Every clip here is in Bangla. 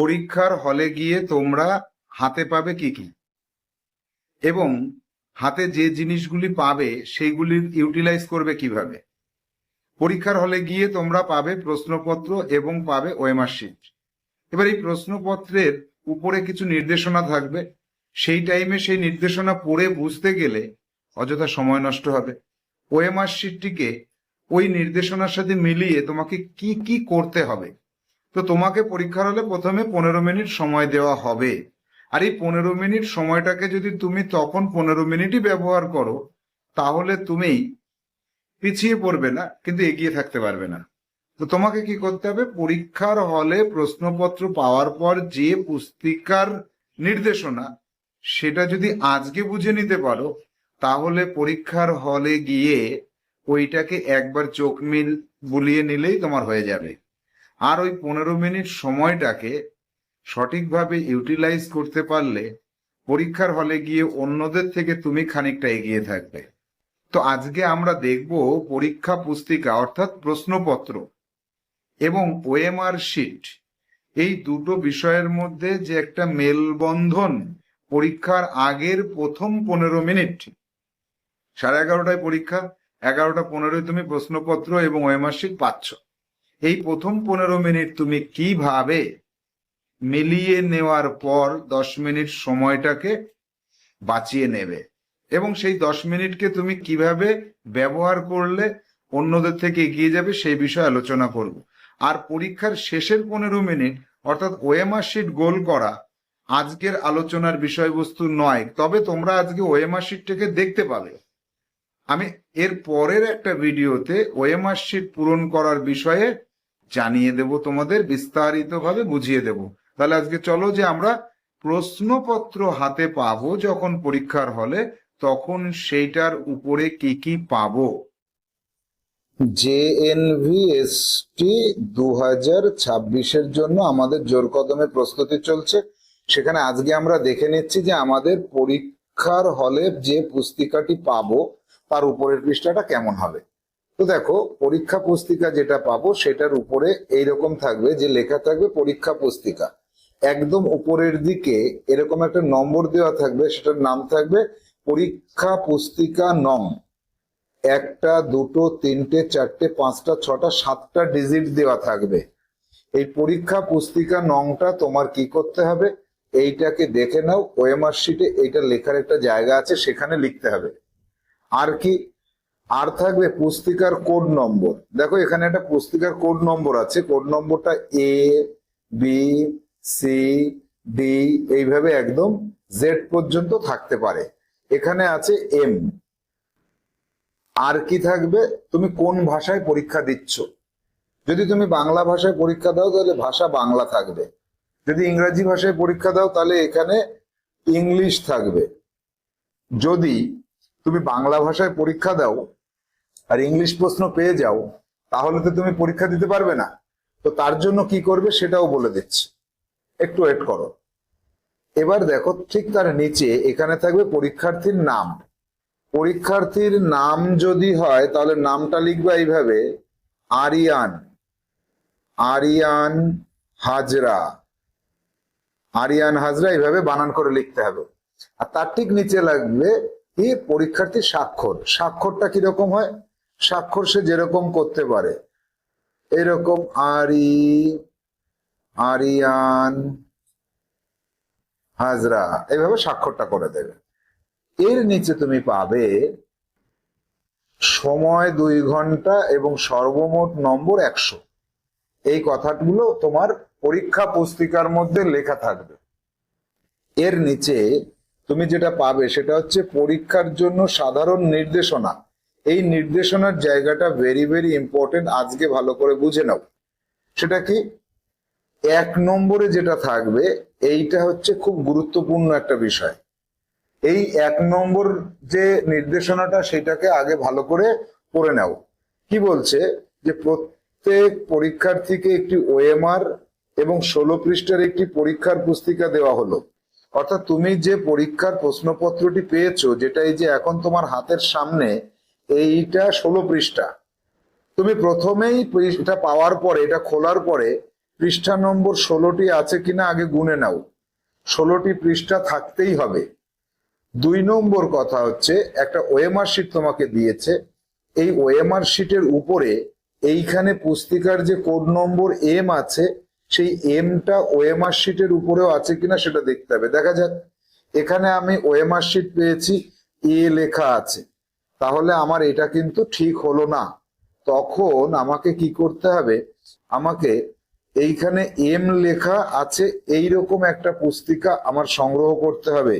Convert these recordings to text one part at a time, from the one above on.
পরীক্ষার হলে গিয়ে তোমরা হাতে পাবে কি কি। এবং হাতে যে জিনিসগুলি পাবে সেইগুলির ইউটিলাইজ করবে কীভাবে? পরীক্ষার হলে গিয়ে তোমরা পাবে প্রশ্নপত্র এবং পাবে ওয়েমার এবার এই প্রশ্নপত্রের উপরে কিছু নির্দেশনা থাকবে। সেই টাইমে সেই নির্দেশনা পড়ে বুঝতে গেলে অযথা সময় নষ্ট হবে। ওএমআর শিটটিকে ওই নির্দেশনার সাথে মিলিয়ে তোমাকে কি কি করতে হবে? তো তোমাকে পরীক্ষার হলে প্রথমে পনেরো মিনিট সময় দেওয়া হবে। আর এই পনেরো মিনিট সময়টাকে যদি তুমি তখন পনেরো মিনিটই ব্যবহার করো, তাহলে তুমি পিছিয়ে পড়বে না, কিন্তু এগিয়ে থাকতে পারবে না। তো তোমাকে কি করতে হবে? পরীক্ষার হলে প্রশ্নপত্র পাওয়ার পর যে পুস্তিকার নির্দেশনা, সেটা যদি আজকে বুঝে নিতে পারো, তাহলে পরীক্ষার হলে গিয়ে ওইটাকে একবার চোখ মিল বুলিয়ে নিলেই তোমার হয়ে যাবে। আর ওই পনেরো মিনিট সময়টাকে সঠিকভাবে ইউটিলাইজ করতে পারলে পরীক্ষার হলে গিয়ে অন্যদের থেকে তুমি খানিকটা এগিয়ে থাকবে। তো আজকে আমরা দেখব পরীক্ষা পুস্তিকা অর্থাৎ প্রশ্নপত্র এবং ওএমআর শিট। এই দুটো বিষয়ের মধ্যে যে একটা মেলবন্ধন পরীক্ষার আগের প্রথম পনেরো মিনিট। সাড়ে এগারোটায় পরীক্ষা, এগারোটা পনেরোয় তুমি প্রশ্নপত্র এবং ওএমআর শিট পাচ্ছ। এই প্রথম পনেরো মিনিট তুমি কীভাবে মিলিয়ে নেওয়ার পর দশ মিনিট সময়টাকে বাঁচিয়ে নেবে? এবং সেই দশ মিনিটকে তুমি কীভাবে ব্যবহার করলে অন্যদের থেকে এগিয়ে যাবে সেই বিষয়ে আলোচনা করব। আর পরীক্ষার শেষের পনেরো মিনিট, অর্থাৎ ওএমআর শিট গোল করা, আজকের আলোচনার বিষয়বস্তু নয়, তবে তোমরা আজকে ওএমআর শিটটাকে দেখতে পাবে। আমি এর পরের একটা ভিডিওতে ওএমআর শিট পূরণ করার বিষয়ে জানিয়ে দেব তোমাদের, বিস্তারিতভাবে বুঝিয়ে দেব। তাহলে আজকে চলো যে আমরা প্রশ্নপত্র হাতে পাবো যখন পরীক্ষার হলে, তখন সেইটার উপরে কি কি পাবো। জেএনভিএসটি দু হাজার ছাব্বিশের জন্য আমাদের জোর কদমে প্রস্তুতি চলছে। সেখানে আজকে আমরা দেখে নিচ্ছি যে আমাদের পরীক্ষার হলে যে পুস্তিকাটি পাবো, তার উপরের পৃষ্ঠাটা কেমন হবে। তো দেখো, পরীক্ষা পুস্তিকা যেটা পাবো সেটার উপরে এইরকম থাকবে যে লেখা থাকবে পরীক্ষা পুস্তিকা। একদম উপরের দিকে এরকম একটা নম্বর দেওয়া থাকবে, সেটার নাম থাকবে পরীক্ষা পুস্তিকা নং। একটা, দুটো, তিনটে, চারটে, পাঁচটা, ছটা, সাতটা ডিজিট দেওয়া থাকবে। এই পরীক্ষা পুস্তিকা নংটা তোমার কি করতে হবে? এইটাকে দেখে নাও, ওএমআর শিটে এইটা লেখার একটা জায়গা আছে, সেখানে লিখতে হবে। আর কি আর থাকবে পুস্তিকার কোড নম্বর। দেখো, এখানে একটা পুস্তিকার কোড নম্বর আছে। কোড নম্বরটা এ বি সি ডি এইভাবে একদম জেড পর্যন্ত থাকতে পারে। এখানে আছে এম আর কি থাকবে? তুমি কোন ভাষায় পরীক্ষা দিচ্ছ? যদি তুমি বাংলা ভাষায় পরীক্ষা দাও, তাহলে ভাষা বাংলা থাকবে। যদি ইংরাজি ভাষায় পরীক্ষা দাও, তাহলে এখানে ইংলিশ থাকবে। যদি তুমি বাংলা ভাষায় পরীক্ষা দাও আর ইংলিশ প্রশ্ন পেয়ে যাও, তাহলে তো তুমি পরীক্ষা দিতে পারবে না। তো তার জন্য কি করবে সেটাও বলে দিচ্ছি। একটু ওয়েট করো। এবার দেখো ঠিক তার নিচে এখানে থাকবে পরীক্ষার্থীর নাম। পরীক্ষার্থীর নাম যদি হয়, তাহলে নামটা লিখবে এইভাবে। আরিয়ান। আরিয়ান হাজরা। আরিয়ান হাজরা এইভাবে বানান করে লিখতে হবে। আর তার ঠিক নিচে লাগবে কি? পরীক্ষার্থীর স্বাক্ষর। স্বাক্ষরটা কীরকম হয়? স্বাক্ষর সে যেরকম করতে পারে। এরকম আরি, আরিয়ান, হাজরা, এভাবে স্বাক্ষরটা করে দেবে। এর নিচে তুমি পাবে সময় দুই ঘণ্টা এবং সর্বমোট নম্বর একশো। এই কথাগুলো তোমার পরীক্ষা পুস্তিকার মধ্যে লেখা থাকবে। এর নিচে তুমি যেটা পাবে সেটা হচ্ছে পরীক্ষার জন্য সাধারণ নির্দেশনা। এই নির্দেশনার জায়গাটা ভেরি ভেরি ইম্পর্টেন্ট আজকে ভালো করে বুঝে নাও। সেটা কি? এক নম্বরে যেটা থাকবে, এইটা হচ্ছে খুব গুরুত্বপূর্ণ একটা বিষয়। এই এক নম্বর যে নির্দেশনাটা, সেটাকে আগে ভালো করে পড়ে নাও। কি বলছে? যে প্রত্যেক পরীক্ষার্থীকে একটি ওএমআর এবং ষোলো পৃষ্ঠার একটি পরীক্ষার পুস্তিকা দেওয়া হলো। অর্থাৎ তুমি যে পরীক্ষার প্রশ্নপত্রটি পেয়েছ, যেটা এই যে এখন তোমার হাতের সামনে এইটা ষোলো পৃষ্ঠা। তুমি প্রথমেই এটা পাওয়ার পরে, এটা খোলার পরে পৃষ্ঠা নম্বর ষোলোটি আছে কিনা আগে গুনে নাও। ষোলোটি পৃষ্ঠা থাকতেই হবে। দুই নম্বর কথা হচ্ছে, একটা ওএমআর শিট তোমাকে দিয়েছে। এই ওএমআর শিটের উপরে এইখানে পুস্তিকার যে কোড নম্বর এম আছে, সেই এমটা ওএমআর শিটের উপরেও আছে কিনা সেটা দেখতে হবে। দেখা যাক। এখানে আমি ওএমআর শিট পেয়েছি এ লেখা আছে। তাহলে আমার এটা কিন্তু ঠিক হলো না। তখন আমাকে কি করতে হবে? আমাকে এইখানে এম লেখা আছে এই রকম একটা পুস্তিকা আমার সংগ্রহ করতে হবে,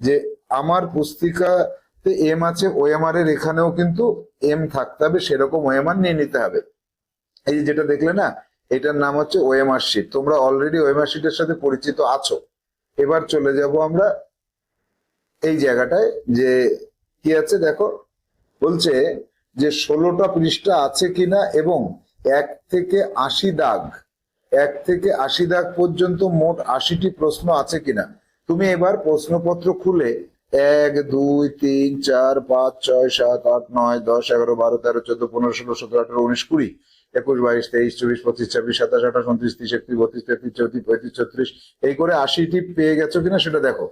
যে আমার পুস্তিকাতে এম আছে ওএমআর এর এখানেও কিন্তু এম থাকতে হবে, সেরকম ওএমআর নিয়ে নিতে হবে। এই যেটা দেখলে না, এটার নাম হচ্ছে ওএমআর শিট তোমরা অলরেডি ওএমআর শিটের সাথে পরিচিত আছো। এবার চলে যাব আমরা এই জায়গাটায়, যে কি আছে দেখো বলছে যে ষোলোটা পৃষ্ঠা আছে কিনা এবং এক থেকে আশি দাগ, এক থেকে আশি দাগ পর্যন্ত মোট আশিটি প্রশ্ন আছে কিনা। তুমি এবার প্রশ্নপত্র খুলে এক, দুই, তিন, চার, পাঁচ, ছয়, সাত, আট, নয়, দশ, এগারো, বারো, তেরো, চোদ্দ, পনেরো, ষোলো, সতেরো, আঠারো, উনিশ, কুড়ি, একুশ, বাইশ, তেইশ, চব্বিশ, পঁচিশ, ছাব্বিশ, সাতাশ, আঠাশ, উনত্রিশ, তিরিশ, একত্রিশ, বত্রিশ, তেত্রিশ, চৌত্রিশ, পঁয়ত্রিশ, ছত্রিশ, এই করে আশিটি পেয়ে গেছো কিনা সেটা দেখো।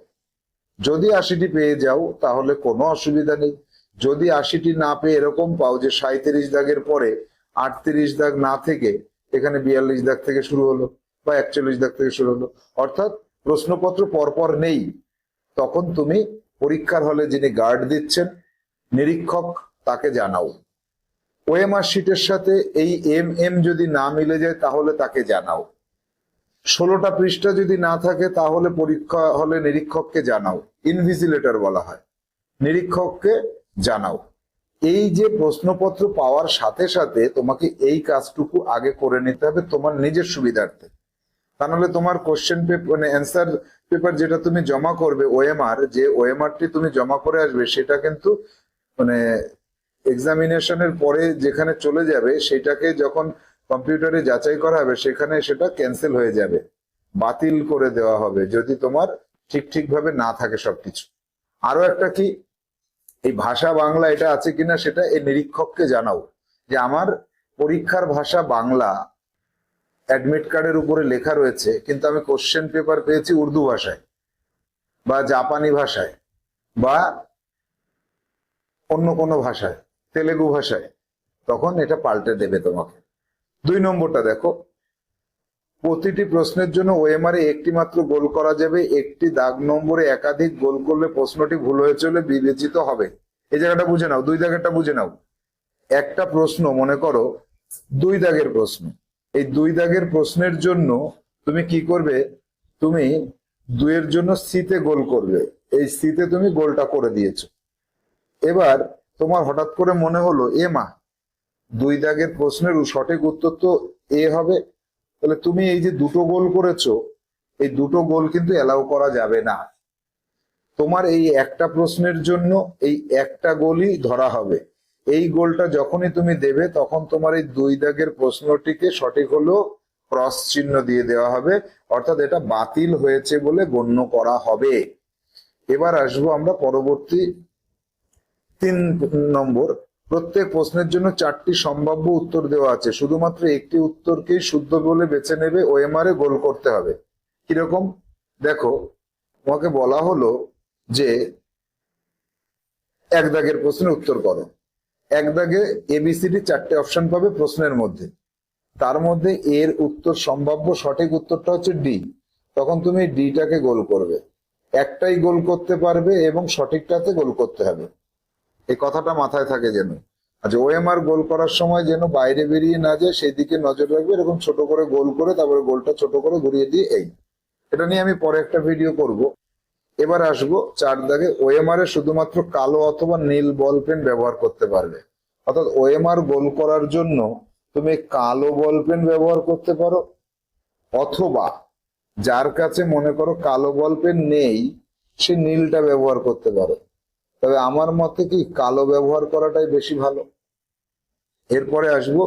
যদি আশিটি পেয়ে যাও তাহলে কোনো অসুবিধা নেই। যদি আশিটি না পেয়ে এরকম পাও যে সাঁত্রিশ দাগের পরে আটত্রিশ দাগ না থেকে এখানে বিয়াল্লিশ দাগ থেকে শুরু হলো বা একচল্লিশ দাগ থেকে শুরু হলো, অর্থাৎ প্রশ্নপত্র পরপর নেই, তখন তুমি পরীক্ষার হলে যিনি গার্ড দিচ্ছেন, নিরীক্ষক তাকে জানাও। ওএমআর শিটের সাথে এই এম এম যদি না মিলে যায় তাহলে তাকে জানাও। ষোলোটা পৃষ্ঠা যদি না থাকে তাহলে পরীক্ষা হলে নিরীক্ষককে জানাও। ইনভিজিলেটর বলা হয়। নিরীক্ষককে জানাও। এই যে প্রশ্নপত্র পাওয়ার সাথে সাথে তোমাকে এই কাজটুকু আগে করে নিতে হবে তোমার নিজের সুবিধার্থে। তা নাহলে তোমার কোশ্চেন পেপার মানে অ্যান্সার পেপার যেটা তুমি জমা করবে ওএমআর যে ওএমআরটি তুমি জমা করে আসবে, সেটা কিন্তু মানে এক্সামিনেশনের পরে যেখানে চলে যাবে, সেটাকে যখন কম্পিউটারে যাচাই করা হবে, সেখানে সেটা ক্যান্সেল হয়ে যাবে। বাতিল করে দেওয়া হবে, যদি তোমার ঠিক ঠিক ভাবে না থাকে সবকিছু। আরও একটা কি? এই ভাষা বাংলা এটা আছে কিনা সেটা এই নিরীক্ষককে জানাও যে আমার পরীক্ষার ভাষা বাংলা অ্যাডমিট কার্ডের উপরে লেখা রয়েছে, কিন্তু আমি কোশ্চেন পেপার পেয়েছি উর্দু ভাষায় বা জাপানি ভাষায় বা অন্য কোনো ভাষায়, তেলেগু ভাষায়। তখন এটা পাল্টে দেবে তোমাকে। দুই নম্বরটা দেখো। প্রতিটি প্রশ্নের জন্য ওএমআর এ একটি মাত্র গোল করা যাবে, একটি দাগ নম্বরে একাধিক গোল করলে প্রশ্নটি ভুল হয়ে চলে, বিবেচিত হবে। এই জায়গাটা বুঝে নাও, দুই দাগেরটা বুঝে নাও। একটা প্রশ্ন, মনে করো, দুই দাগের প্রশ্ন। এই দুই দাগের প্রশ্নের জন্য তুমি কি করবে? তুমি দুইয়ের জন্য সিতে গোল করবে। এই সিতে তুমি গোলটা করে দিয়েছ। এবার তোমার হঠাৎ করে মনে হলো, এ মা, দুই দাগের প্রশ্নের সঠিক উত্তর তো এ হবে। তাহলে তুমি এই যে দুটো গোল করেছ, এই দুটো গোল কিন্তু অ্যালাউ করা যাবে না। তোমার এই একটা প্রশ্নের জন্য এই একটা গোলই ধরা হবে। এই গোলটা যখনই তুমি দেবে, তখন তোমার এই দুই দাগের প্রশ্নটিকে সঠিক হলো ক্রস চিহ্ন দিয়ে দেওয়া হবে, অর্থাৎ এটা বাতিল হয়েছে বলে গণ্য করা হবে। এবার আসব আমরা পরবর্তী তিন নম্বর প্রত্যেক প্রশ্নের জন্য চারটি সম্ভাব্য উত্তর দেওয়া আছে। শুধুমাত্র একটি উত্তরকেই শুদ্ধ বলে বেছে নেবে ওএমআর এ গোল করতে হবে। কীরকম? দেখো, তোমাকে বলা হলো যে এক দাগের প্রশ্নের উত্তর করো। এক দাগে এবিসিডি চারটে অপশন পাবে প্রশ্নের মধ্যে। তার মধ্যে এর উত্তর সম্ভাব্য সঠিক উত্তরটা হচ্ছে ডি তখন তুমি ডিটাকে গোল করবে। একটাই গোল করতে পারবে এবং সঠিকটাতে গোল করতে হবে। এই কথাটা মাথায় থাকে যেন। আচ্ছা ওএমআর গোল করার সময় যেন বাইরে বেরিয়ে না যায় সেই দিকে নজর রাখবে, এরকম ছোট করে গোল করে, তারপরে গোলটা ছোট করে ঘুরিয়ে দিয়ে এই। এটা নিয়ে আমি পরে একটা ভিডিও করব। এবার আসব চার দাগে ওএমআর এ শুধুমাত্র কালো অথবা নীল বল পেন ব্যবহার করতে পারবে। অর্থাৎ ওএমআর গোল করার জন্য তুমি কালো বল পেন ব্যবহার করতে পারো, অথবা যার কাছে মনে করো কালো বল পেন নেই, সে নীলটা ব্যবহার করতে পারো। তবে আমার মতে কি কালো ব্যবহার করাটাই বেশি ভালো? এরপরে আসব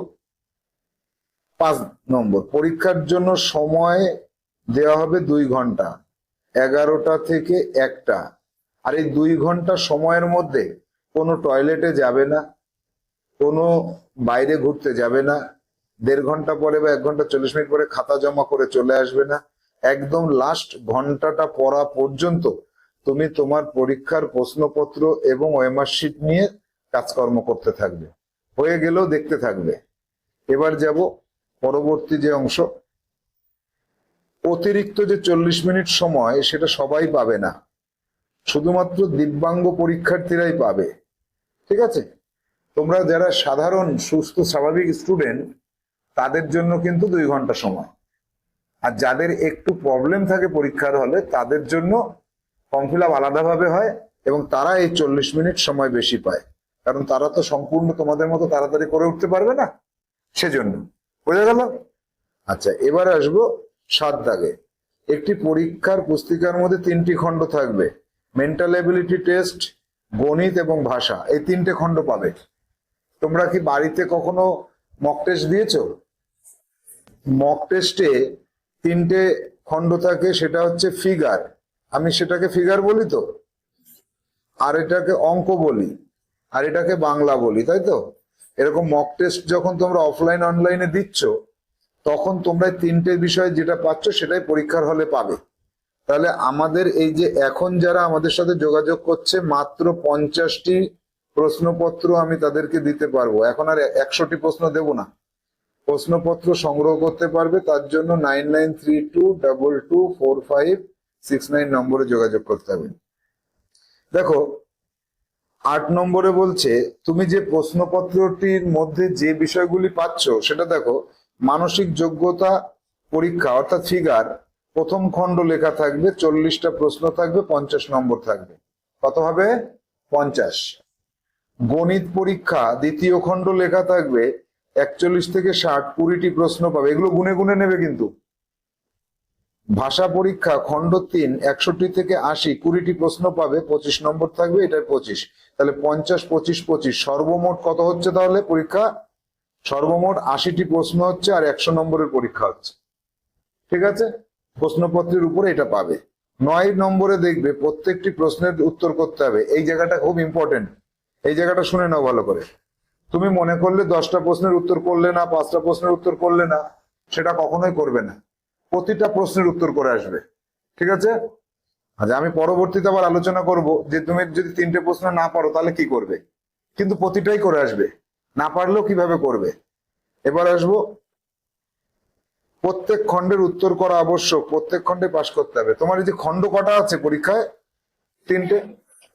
পাঁচ নম্বর। পরীক্ষার জন্য সময় দেওয়া হবে দুই ঘণ্টা, এগারোটা থেকে একটা। আর এই দুই ঘণ্টা সময়ের মধ্যে কোনো টয়লেটে যাবে না, কোনো বাইরে ঘুরতে যাবে না, দেড় ঘণ্টা পরে বা এক ঘণ্টা চল্লিশ মিনিট পরে খাতা জমা করে চলে আসবে না। একদম লাস্ট ঘন্টাটা পড়া পর্যন্ত তুমি তোমার পরীক্ষার প্রশ্নপত্র এবং ওয়েমার শিট নিয়ে কাজকর্ম করতে থাকবে। হয়ে গেলেও দেখতে থাকবে। এবার যাব পরবর্তী যে অংশ। অতিরিক্ত যে চল্লিশ মিনিট সময়, সেটা সবাই পাবে না। শুধুমাত্র দিব্যাঙ্গ পরীক্ষার্থীরাই পাবে। ঠিক আছে? তোমরা যারা সাধারণ, সুস্থ, স্বাভাবিক স্টুডেন্ট তাদের জন্য কিন্তু দুই ঘণ্টা সময়। আর যাদের একটু প্রবলেম থাকে পরীক্ষার হলে, তাদের জন্য ফর্ম ফিল আপ আলাদাভাবে হয় এবং তারা এই চল্লিশ মিনিট সময় বেশি পায়। কারণ তারা তো সম্পূর্ণ তোমাদের মতো তাড়াতাড়ি করে উঠতে পারবে না। সেজন্য, বোঝা গেল? আচ্ছা এবার আসব সাত দাগে। একটি পরীক্ষার পুস্তিকার মধ্যে তিনটি খণ্ড থাকবে। মেন্টাল এবিলিটি টেস্ট গণিত এবং ভাষা, এই তিনটে খণ্ড পাবে। তোমরা কি বাড়িতে কখনো মক টেস্ট দিয়েছ? মক টেস্টে তিনটে খণ্ড থাকে, সেটা হচ্ছে ফিগার আমি সেটাকে ফিগার বলি তো? আর এটাকে অঙ্ক বলি, আর এটাকে বাংলা বলি, তাই তো? এরকম মক টেস্ট যখন তোমরা অফলাইন অনলাইনে দিচ্ছ, তখন তোমরা তিনটে বিষয় যেটা পাচ্ছ সেটাই পরীক্ষার হলে পাবে। তাহলে আমাদের এই যে এখন যারা আমাদের সাথে যোগাযোগ করছে, মাত্র পঞ্চাশটি প্রশ্নপত্র আমি তাদেরকে দিতে পারব। এখন আর একশোটি প্রশ্ন দেব না। প্রশ্নপত্র সংগ্রহ করতে পারবে, তার জন্য nine nine three two double two four five six nine নম্বরে যোগাযোগ করতে হবে। দেখো, আট নম্বরে বলছে, তুমি যে প্রশ্নপত্রটির মধ্যে যে বিষয়গুলি পাচ্ছ, সেটা দেখো, মানসিক যোগ্যতা পরীক্ষা অর্থাৎ ফিগার প্রথম খণ্ড লেখা থাকবে, চল্লিশটা প্রশ্ন থাকবে, পঞ্চাশ নম্বর থাকবে। কত হবে? পঞ্চাশ। গণিত পরীক্ষা, দ্বিতীয় খণ্ড লেখা থাকবে, একচল্লিশ থেকে ষাট কুড়িটি প্রশ্ন পাবে। এগুলো গুনে গুনে নেবে কিন্তু। ভাষা পরীক্ষা খণ্ড তিন, একষট্টি থেকে আশি, কুড়িটি প্রশ্ন পাবে, পঁচিশ নম্বর থাকবে এটার পঁচিশ। তাহলে পঞ্চাশ, পঁচিশ পঁচিশ, সর্বমোট কত হচ্ছে তাহলে পরীক্ষা? সর্বমোট আশিটি প্রশ্ন হচ্ছে আর একশো নম্বরের পরীক্ষা হচ্ছে। ঠিক আছে? প্রশ্নপত্রের উপরে এটা পাবে। নয় নম্বরে দেখবে প্রত্যেকটি প্রশ্নের উত্তর করতে হবে। এই জায়গাটা খুব ইম্পর্টেন্ট এই জায়গাটা শুনে নাও ভালো করে। তুমি মনে করলে দশটা প্রশ্নের উত্তর করলে না, পাঁচটা প্রশ্নের উত্তর করলে না, সেটা কখনোই করবে না। প্রতিটা প্রশ্নের উত্তর করে আসবে। ঠিক আছে? আচ্ছা আমি পরবর্তীতে আবার আলোচনা করব যে তুমি যদি তিনটে প্রশ্ন না পারো, তাহলে কি করবে? কিন্তু প্রতিটাই করে আসবে। না পারলেও কীভাবে করবে? এবার আসব। প্রত্যেক খণ্ডের উত্তর করা আবশ্যক। প্রত্যেক খণ্ডে পাশ করতে হবে। তোমার এই যে খণ্ড কটা আছে পরীক্ষায়? তিনটে।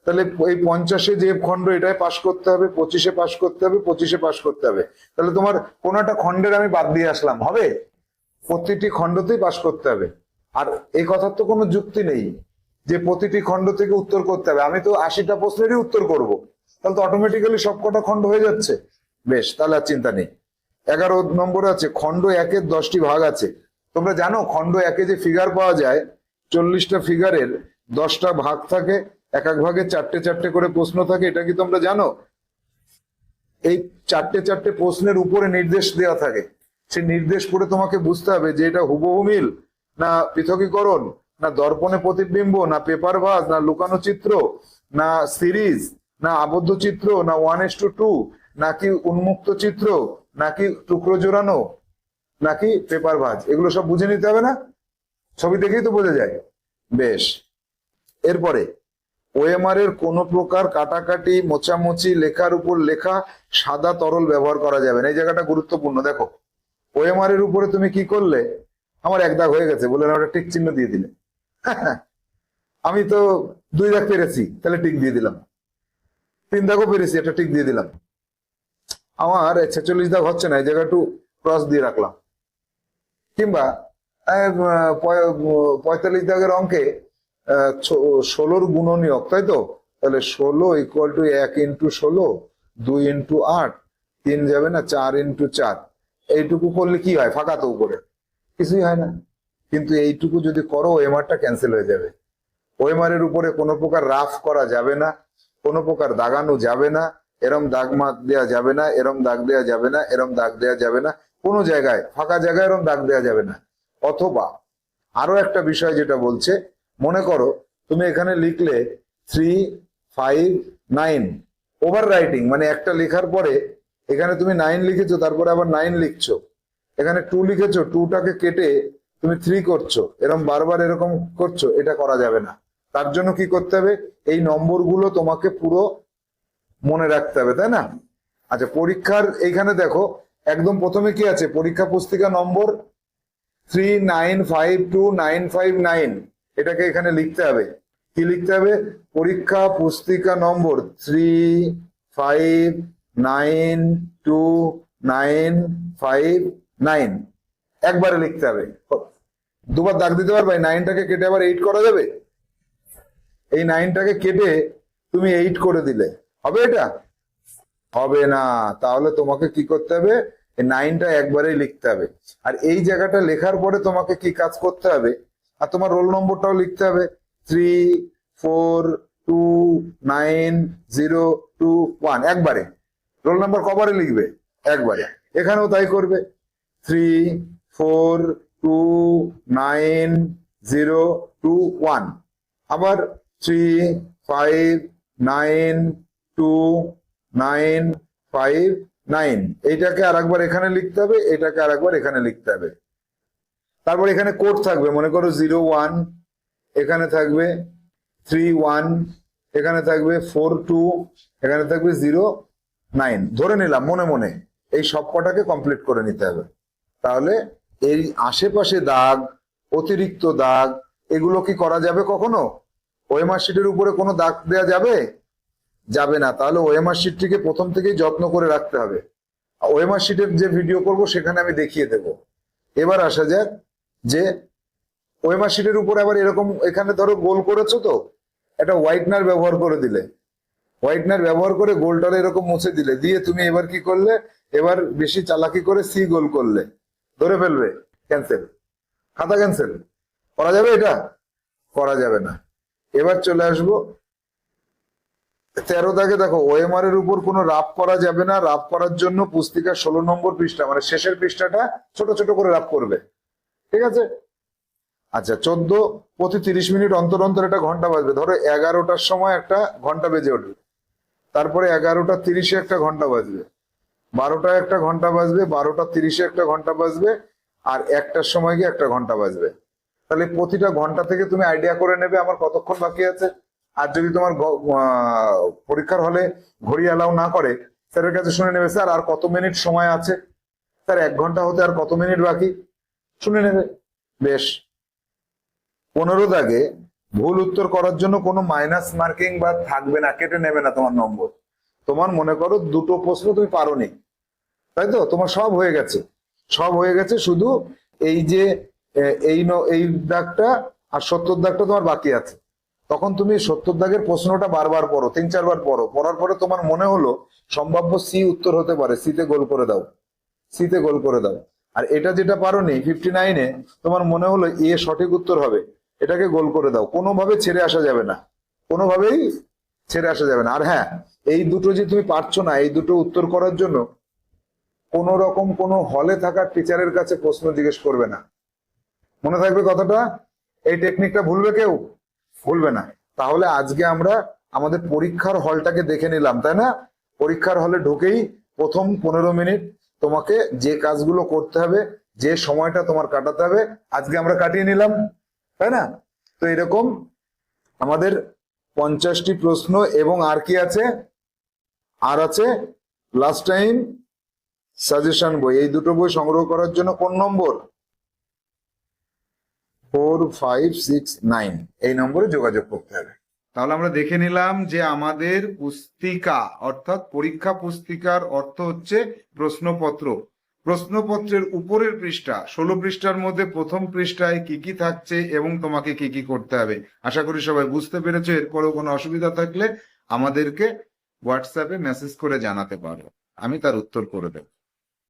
তাহলে এই পঞ্চাশে যে খণ্ড, এটাই পাশ করতে হবে। পঁচিশে পাশ করতে হবে। পঁচিশে পাশ করতে হবে। তাহলে তোমার কোন একটা খণ্ডের আমি বাদ দিয়ে আসলাম। হবে? প্রতিটি খণ্ডতেই পাশ করতে হবে। আর এই কথার তো কোনো যুক্তি নেই যে প্রতিটি খণ্ড থেকে উত্তর করতে হবে। আমি তো আশিটা প্রশ্নেরই উত্তর করব। তাহলে তো অটোমেটিক্যালি সব কটা খণ্ড হয়ে যাচ্ছে। বেশ, তাহলে আর চিন্তা নেই। এগারো নম্বরে আছে, খণ্ড একের দশটি ভাগ আছে। তোমরা জানো, খণ্ড একে যে ফিগার পাওয়া যায়, চল্লিশটা ফিগারের দশটা ভাগ থাকে, এক এক ভাগে চারটে চারটে করে প্রশ্ন থাকে, এটা কি তোমরা জানো? এই চারটে চারটে প্রশ্নের উপরে নির্দেশ দেওয়া থাকে। সেই নির্দেশ পড়ে তোমাকে বুঝতে হবে যে এটা হুবহু মিল, না পৃথকীকরণ, না দর্পণে প্রতিবিম্ব, না পেপার ভাস না লুকানো চিত্র, না সিরিজ না আবদ্ধ চিত্র, না ওয়ান এস টু টু নাকি উন্মুক্ত চিত্র, নাকি টুকরো জোড়ানো, নাকি পেপার ভাজ। এগুলো সব বুঝে নিতে হবে না? ছবি দেখেই তো বোঝা যায়। বেশ। এরপরে ওএমআর এর কোনো প্রকার কাটাকাটি মোচামুচি লেখার উপর লেখা সাদা তরল ব্যবহার করা যাবে না। এই জায়গাটা গুরুত্বপূর্ণ। দেখো ওএমআর এর উপরে তুমি কি করলে? আমার এক দাগ হয়ে গেছে, বলে না, ওটা টিক চিহ্ন দিয়ে দিলে। আমি তো দুই দাগ পেরেছি, তাহলে টিক দিয়ে দিলাম। তিন দাগও পেরেছি, একটা টিক দিয়ে দিলাম। আমার ছেচল্লিশ দাগ হচ্ছে না, এই জায়গা একটু ক্রস দিয়ে রাখলাম। কিংবা পঁয়তাল্লিশ দাগের অঙ্কে ষোলোর গুণনীয়ক, তাই তো? তাহলে ষোলো ইকুয়াল টু এক ইন্টু ষোলো, দুই ইন্টু আট, তিন যাবে না, চার ইন্টু চার। এইটুকু করলে কি হয়? ফাঁকা তো উপরে। কিছুই হয় না। কিন্তু এইটুকু যদি করো ওএমআরটা ক্যান্সেল হয়ে যাবে। ওএমআর এর উপরে কোনো প্রকার রাফ করা যাবে না, কোনো প্রকার দাগানো যাবে না, এরম দাগ মাগ দেওয়া যাবে না, এরম দাগ দেওয়া যাবে না, এরম দাগ দেওয়া যাবে না, কোনো জায়গায়, ফাঁকা জায়গায় এরম দাগ দেওয়া যাবে না। অথবা আরও একটা বিষয় যেটা বলছে, মনে করো তুমি এখানে লিখলে three five nine over writing মানে একটা লেখার পরে এখানে তুমি নাইন লিখেছো, তারপরে আবার নাইন লিখছো। এখানে টু লিখেছো টুটাকে কেটে তুমি থ্রি করছ। এরকম বারবার এরকম করছ, এটা করা যাবে না। তার জন্য কি করতে হবে? এই নম্বরগুলো তোমাকে পুরো মনে রাখতে হবে, তাই না? আচ্ছা পরীক্ষার এইখানে দেখো, একদম প্রথমে কি আছে? পরীক্ষা পুস্তিকা নম্বর three nine five two nine five nine এটাকে এখানে লিখতে হবে। কি লিখতে হবে? পরীক্ষা পুস্তিকা নম্বর three five nine two nine five nine. একবারে লিখতে হবে। দুবার দাগ দিতে পারবে নাইনটাকে কেটে আবার এইট করা যাবে? এই নাইনটাকে কেটে তুমি এইট করে দিলে। হবে এটা? হবে না। তাহলে তোমাকে কি করতে হবে? নাইনটা একবারেই লিখতে হবে। আর এই জায়গাটা লেখার পরে তোমাকে কি কাজ করতে হবে? আর তোমার রোল নম্বরটাও লিখতে হবে। Three four two nine zero two one একবারে। রোল নাম্বার কবারে লিখবে, একবারে। এখানেও তাই করবে। Three, four, two, nine, zero, two, one. আবার three, five, nine, two, nine, five, nine. এইটাকে আর একবার এখানে লিখতে হবে, এটাকে আর একবার এখানে লিখতে হবে। তারপর এখানে কোড থাকবে, মনে করো জিরো, ওয়ান, এখানে থাকবে থ্রি, ওয়ান, এখানে থাকবে ফোর, টু, এখানে থাকবে জিরো নাইন, ধরে নিলাম মনে মনে এই সব কটাকে কমপ্লিট করে নিতে হবে। তাহলে এই আশেপাশে দাগ, অতিরিক্ত দাগ, এগুলো কি করা যাবে কখনো? ওএমআর শিটের উপরে কোনো দাগ দেওয়া যাবে? যাবে না। তাহলে ওএমআর শিটটিকে প্রথম থেকেই যত্ন করে রাখতে হবে। ওএমআর শিটের যে ভিডিও করব সেখানে আমি দেখিয়ে দেব। এবার আসা যাক যে ওএমআর শিটের উপরে আবার এরকম এখানে ধরো গোল করেছ তো, একটা হোয়াইটনার ব্যবহার করে দিলে। হোয়াইটনার ব্যবহার করে গোলটা এরকম মুছে দিলে। দিয়ে তুমি এবার কি করলে? এবার বেশি চালাকি করে সি গোল করলে। ধরে ফেলবে। ক্যান্সেল। খাতা ক্যান্সেল। করা যাবে এটা? করা যাবে না। এবার চলে আসব। তেরো দাগে দেখো ওএমআর এর উপর কোনো রাপ করা যাবে না। রাপ করার জন্য পুস্তিকা ষোলো নম্বর পৃষ্ঠা মানে শেষের পৃষ্ঠাটা ছোট ছোট করে রাপ করবে। ঠিক আছে? আচ্ছা চোদ্দ, প্রতি তিরিশ মিনিট অন্তর অন্তর একটা ঘণ্টা বাজবে। ধরো এগারোটার সময় একটা ঘণ্টা বেজে উঠবে। তারপরে এগারোটা তিরিশে একটা ঘণ্টা বাজবে। বারোটা একটা ঘণ্টা বাজবে, বারোটা তিরিশে একটা ঘণ্টা বাজবে, আর একটার সময় গিয়ে একটা ঘণ্টা বাজবে। তাহলে প্রতিটা ঘণ্টা থেকে তুমি আইডিয়া করে নেবে আমার কতক্ষণ বাকি আছে। আর যদি তোমার পরীক্ষার হলে ঘড়ি অ্যালাউ না করে, স্যারের কাছে শুনে নেবে, স্যার, আর কত মিনিট সময় আছে? স্যার, এক ঘণ্টা হতে আর কত মিনিট বাকি? শুনে নেবে। বেশ। পনেরো দাগে ভুল উত্তর করার জন্য কোনো মাইনাস মার্কিং বা থাকবে না, কেটে নেবে না তোমার নম্বর। তোমার মনে করো দুটো প্রশ্ন তুমি পারো নি তাই তো? তোমার সব হয়ে গেছে। সব হয়ে গেছে শুধু এই যে এই এই দাগটা আর সত্তর দাগটা তোমার বাকি আছে। তখন তুমি সত্তর দাগের প্রশ্নটা বারবার পড়ো, তিন, চারবার পড়ো। পড়ার পরে তোমার মনে হলো সম্ভাব্য সি উত্তর হতে পারে। সিতে গোল করে দাও। সিতে গোল করে দাও। আর এটা যেটা পারো নি ফিফটি নাইনে তোমার মনে হলো এ সঠিক উত্তর হবে। এটাকে গোল করে দাও। কোনোভাবে ছেড়ে আসা যাবে না। কোনোভাবেই ছেড়ে আসা যাবে না। আর হ্যাঁ এই দুটো যে তুমি পারছ না, এই দুটো উত্তর করার জন্য কোন রকম কোনো হলে থাকা টিচারের কাছে প্রশ্ন জিজ্ঞেস করবে না। মনে থাকবে কথাটা? এই টেকনিকটা ভুলবে কেউ? ভুলবে না। তাহলে আজকে আমরা আমাদের পরীক্ষার হলটাকে দেখে নিলাম, তাই না? পরীক্ষার হলে ঢুকেই প্রথম পনেরো মিনিট তোমাকে যে কাজগুলো করতে হবে, যে সময়টা তোমার কাটাতে হবে, আজকে আমরা কাটিয়ে নিলাম। তাই না? তো এরকম আমাদের পঞ্চাশটি প্রশ্ন এবং আর কি আছে? আর আছে লাস্ট টাইম সাজেশন বই। এই দুটো বই সংগ্রহ করার জন্য কোন নম্বর? ফোর ফাইভ সিক্স নাইন এই নম্বরে যোগাযোগ করতে হবে। তাহলে আমরা দেখে নিলাম যে আমাদের পুস্তিকা, অর্থাৎ পরীক্ষা পুস্তিকার অর্থ হচ্ছে প্রশ্নপত্র। প্রশ্নপত্রের উপরের পৃষ্ঠা, ষোলো পৃষ্ঠার মধ্যে প্রথম পৃষ্ঠায় কি কি থাকছে এবং তোমাকে কি কি করতে হবে। আশা করি সবাই বুঝতে পেরেছ, এরপরেও কোনো অসুবিধা থাকলে আমাদেরকে হোয়াটসঅ্যাপে মেসেজ করে জানাতে পারো। আমি তার উত্তর করে দেবো।